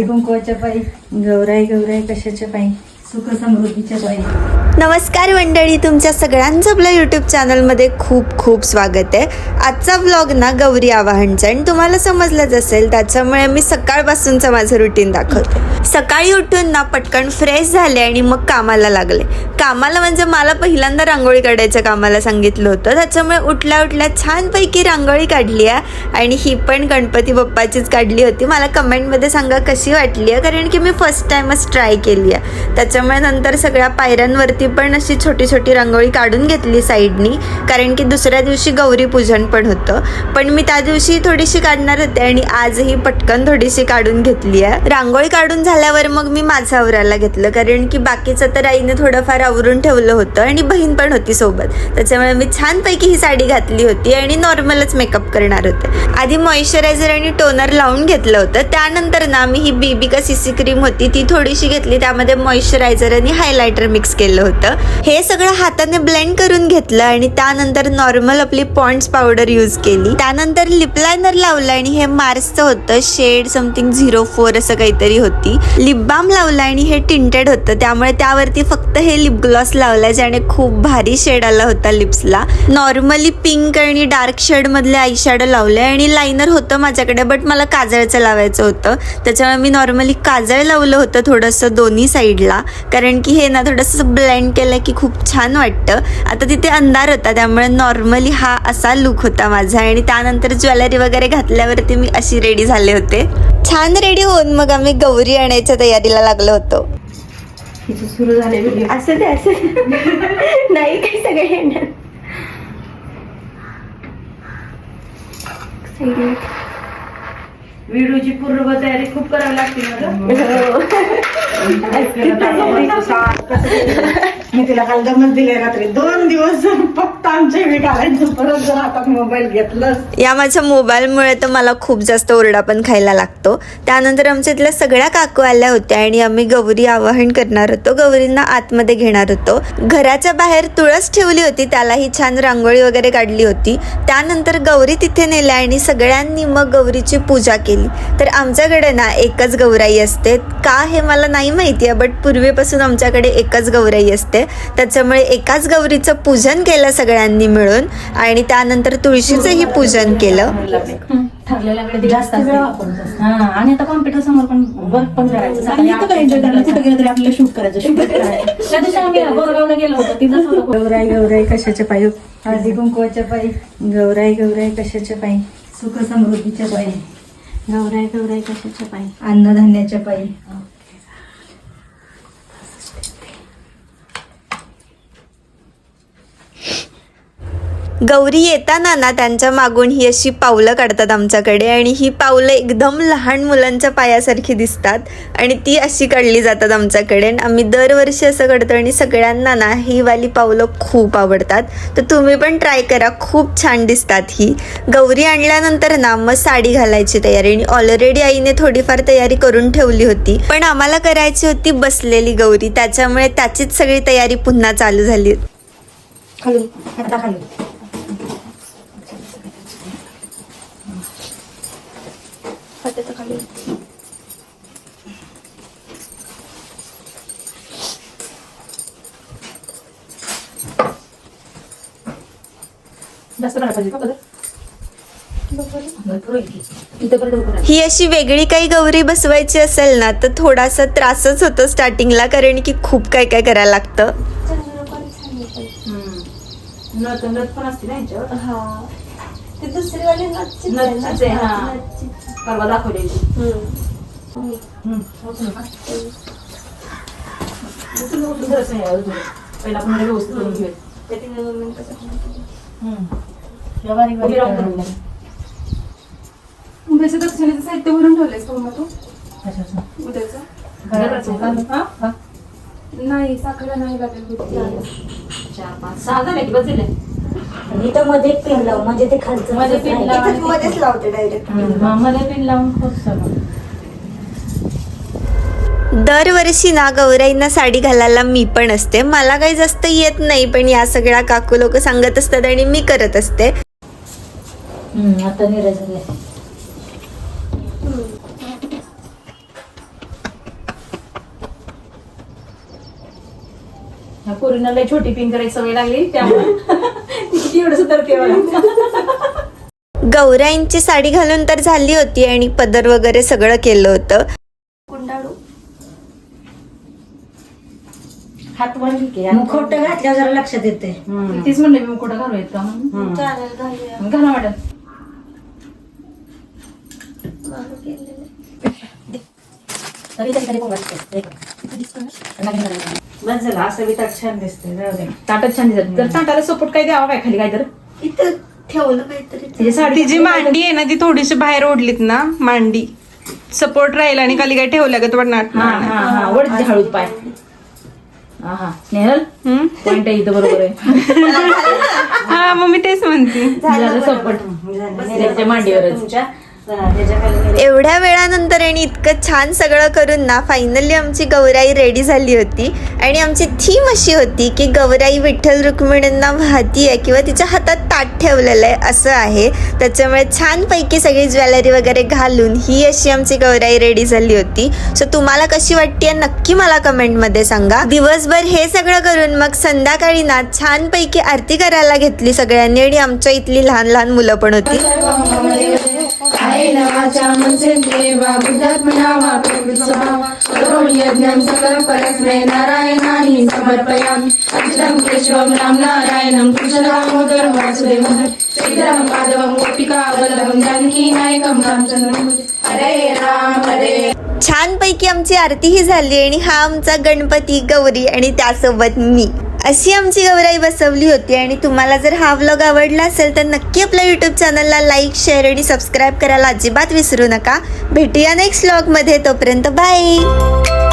हळदी कुंकवाच्या पायी गौराई गौराई कशाच्या पायी? सुख समृद्धीच्या पायी. नमस्कार मंडळी तुमच्या सगळ्यांचं आपल्या यूट्यूब चॅनलमध्ये खूप खूप स्वागत आहे. आजचा व्लॉग ना गौरी आवाहनचा आणि तुम्हाला समजलंच असेल त्याच्यामुळे मी सकाळपासूनचं माझं रुटीन दाखवते. सकाळी उठून ना पटकन फ्रेश झाले आणि मग कामाला लागले. कामाला म्हणजे मला पहिल्यांदा रांगोळी काढायचं कामाला सांगितलं होतं. त्याच्यामुळे उठल्या उठल्या छानपैकी रांगोळी काढली आहे. आणि ही पण गणपती बाप्पाचीच काढली होती. मला कमेंटमध्ये सांगा कशी वाटली आहे? कारण की मी फर्स्ट टाईमच ट्राय केली आहे. त्याच्यामुळे नंतर सगळ्या पायऱ्यांवरती पण अशी छोटी छोटी रांगोळी काढून घेतली साईडनी कारण की दुसऱ्या दिवशी गौरी पूजन पण होतं. पण मी त्या दिवशी थोडीशी काढणार होते आणि आजही पटकन थोडीशी काढून घेतली आहे. रांगोळी काढून झाल्यावर मग मी माझं आवरायला घेतलं कारण की बाकीचं तर आईने थोडंफार आवरून ठेवलं होतं आणि बहीण पण होती सोबत. त्याच्यामुळे मी छानपैकी ही साडी घातली होती आणि नॉर्मलच मेकअप करणार होते. आधी मॉइश्चरायझर आणि टोनर लावून घेतलं होतं. त्यानंतर ना मी ही बीबी का सीसी क्रीम होती ती थोडीशी घेतली. त्यामध्ये मॉइश्चरायझर आणि हायलायटर मिक्स केलं होतं हे सगळं हाताने ब्लेंड करून घेतलं आणि त्यानंतर नॉर्मल आपली पॉन्ड्स पावडर यूज केली. त्यानंतर लिपलायनर लावलं आणि हे मार्सचं होतं शेड समथिंग झिरो फोर असं काहीतरी होती. लिप बाम लावला आणि हे टिंटेड होतं. त्यामुळे त्यावरती फक्त हे लिप ग्लॉस लावला ज्याने खूप भारी शेड आला होता लिप्सला नॉर्मली पिंक आणि डार्क शेड मधले आय शॅडो लावले आणि लायनर होतं माझ्याकडे बट मला काजळचं लावायचं होतं. त्याच्यामुळे मी नॉर्मली काजळ लावलं होतं थोडंसं दोन्ही साईडला कारण की हे ना थोडंसं ब्लेंड केलं की खूप छान वाटतं. आता तिथे अंधार होता त्यामुळे नॉर्मली हा असा लुक होता माझा. आणि त्यानंतर ज्वेलरी वगैरे घातल्यावरती मी अशी रेडी झाले होते. छान रेडी होऊन मग आम्ही गौरी आणायच्या तयारीला लागलो होतो. सुरू झाले असं ते असं नाही काही सगळे येणार. व्हिडिओची पूर्व तयारी खूप करावी लागते ना मी तिला काल गमत दिले रात्री. दोन दिवस आमच्या परत जर हातात मोबाईल घेतलं या माझ्या मोबाईलमुळे तर मला खूप जास्त ओरडा पण खायला लागतो. त्यानंतर आमच्या इथल्या सगळ्या काकू आल्या होत्या आणि आम्ही गौरी आवाहन करणार होतो. गौरींना आतमध्ये घेणार होतो. घराच्या बाहेर तुळस ठेवली होती. त्यालाही छान रांगोळी वगैरे काढली होती. त्यानंतर गौरी तिथे नेल्या आणि सगळ्यांनी मग गौरीची पूजा केली. तर आमच्याकडे ना एकच गौराई असते. का हे मला नाही माहिती आहे बट पूर्वीपासून आमच्याकडे एकच गौराई असते. त्याच्यामुळे एकाच गौरीचं पूजन केलं सगळ्यांनी. मिळून आणि त्यानंतर तुळशीचंही पूजन केलं. ठरलेल्याकडे जास्त हा आणि आता कॉम्प्युटर समोर पण वर्क पण करायचं. सकाळी आणि इथं काय enjoy करायला? कुठं गेलं तरी आपल्याला शूट करायचं. शूट त्या दिवशी आम्ही बोरगावला गेलो होतो तिथंच होतो गौराई गौराई कशाच्या पायी? हळदी कुंकवाच्या पायी. गौराई गौराई कशाच्या पायी? सुख समृद्धीच्या पायी. गौराय गौराय कशाच्या पायी? अन्नधान्याच्या पायी. गौरी येताना ना त्यांच्या मागून ही अशी पावलं काढतात आमच्याकडे आणि ही पावलं एकदम लहान मुलांच्या पायासारखी दिसतात आणि ती अशी काढली जातात आमच्याकडे. आणि आम्ही दरवर्षी असं करतो आणि सगळ्यांना ना ही वाली पावलं खूप आवडतात. तर तुम्ही पण ट्राय करा. खूप छान दिसतात ही. गौरी आणल्यानंतर ना मग साडी घालायची तयारी आणि ऑलरेडी आईने थोडीफार तयारी करून ठेवली होती. पण आम्हाला करायची होती बसलेली गौरी. त्याच्यामुळे त्याचीच सगळी तयारी पुन्हा चालू झाली. खाली खाली हाताचं खाली. जास्त करायला पाहिजे का. ही अशी वेगळी काही गौरी बसवायची असेल ना तर थोडासा त्रासच होतो स्टार्टिंगला कारण की खूप काय काय करायला लागतं. नथ नथ पण असते ना ह्याच्यावर? हा. ते दुसरी वाली परवा दाखवलेली. पहिला आपण व्यवस्थित करून घेऊया. उद्याच्या दक्षिणेचं साहित्य भरून ठेवलंयस का मग तू? उद्याचं. नाही साखर नाही लागेल. चार पाच सहा झाले की बसले मध्ये पिन लावून म्हणजे ते खालचं मध्ये लावून मध्येच लावते डायरेक्टमध्ये पिन लावून खूप सगळं. दरवर्षी ना गौराईंना साडी घालायला मी पण असते. मला काही जास्त येत नाही पण या सगळ्या काकू लोक सांगत असतात आणि मी करत असते. हम्म, छोटी पिन करायची सवय लागली त्यामुळे. ती किती एवढं तरते बघा गौराईंची साडी घालून तर झाली होती आणि पदर वगैरे सगळं केलं होतं. कुंडाळू. हात वर ठीक आहे मुखवट घातल्यावर जरा लक्षात येते हम्म. तीच म्हणलं मी कुठं घालू येत का म्हणून चालेल घालूया. मग घाला मॅडम मागं केलेलं. बस झालं असं बी ताट छान दिसते जाऊ दे ताटच छान दिसत तर ताटाला सपोर्ट काय द्यावा काय खाली काय तर इथं ठेवलं काहीतरी साडी जी मांडी आहे ना ती थोडीशी बाहेर ओढलीत ना मांडी. सपोर्ट राहील आणि खाली काय ठेवल्या का वाटणार हा हा हा वडची हळूद पाय. हा स्नेहल? पॉइंट इथं बरोबर आहे. हा मग मी तेच म्हणते. झालं सपोर्ट त्याच्या मांडीवरच. एवढ्या वेळानंतर आणि इतकं छान सगळं करून ना फायनली आमची गौराई रेडी झाली होती. आणि आमची थीम अशी होती की गौराई विठ्ठल रुक्मिणींना वाहती आहे किंवा तिच्या हातात ताट ठेवलेलं आहे असं आहे. त्याच्यामुळे छानपैकी सगळी ज्वेलरी वगैरे घालून ही अशी आमची गौराई रेडी झाली होती. सो तुम्हाला कशी वाटते नक्की मला कमेंटमध्ये सांगा. दिवसभर हे सगळं करून मग संध्याकाळी ना छानपैकी आरती करायला घेतली सगळ्यांनी आणि आमच्या इथली लहान लहान मुलं पण होती. नारायणानी समर्पयामि. अच्युतं केशवं राम नारायणं कृष्णदामोदरं वासुदेवं श्रीधरं माधवं गोपिका वल्लभं जानकी नायकं रामचंद्रं हरे राम हरे छानपैकी आमची आरतीही झाली आणि हा आमचा गणपती गौरी आणि त्यासोबत मी. अशी आमची गौराई बसवली होती आणि तुम्हाला जर हा व्लॉग आवडला असेल तर नक्की आपल्या यूट्यूब चॅनलला लाईक शेअर आणि सबस्क्राईब करायला अजिबात विसरू नका. भेटूया नेक्स्ट व्लॉगमध्ये तोपर्यंत बाय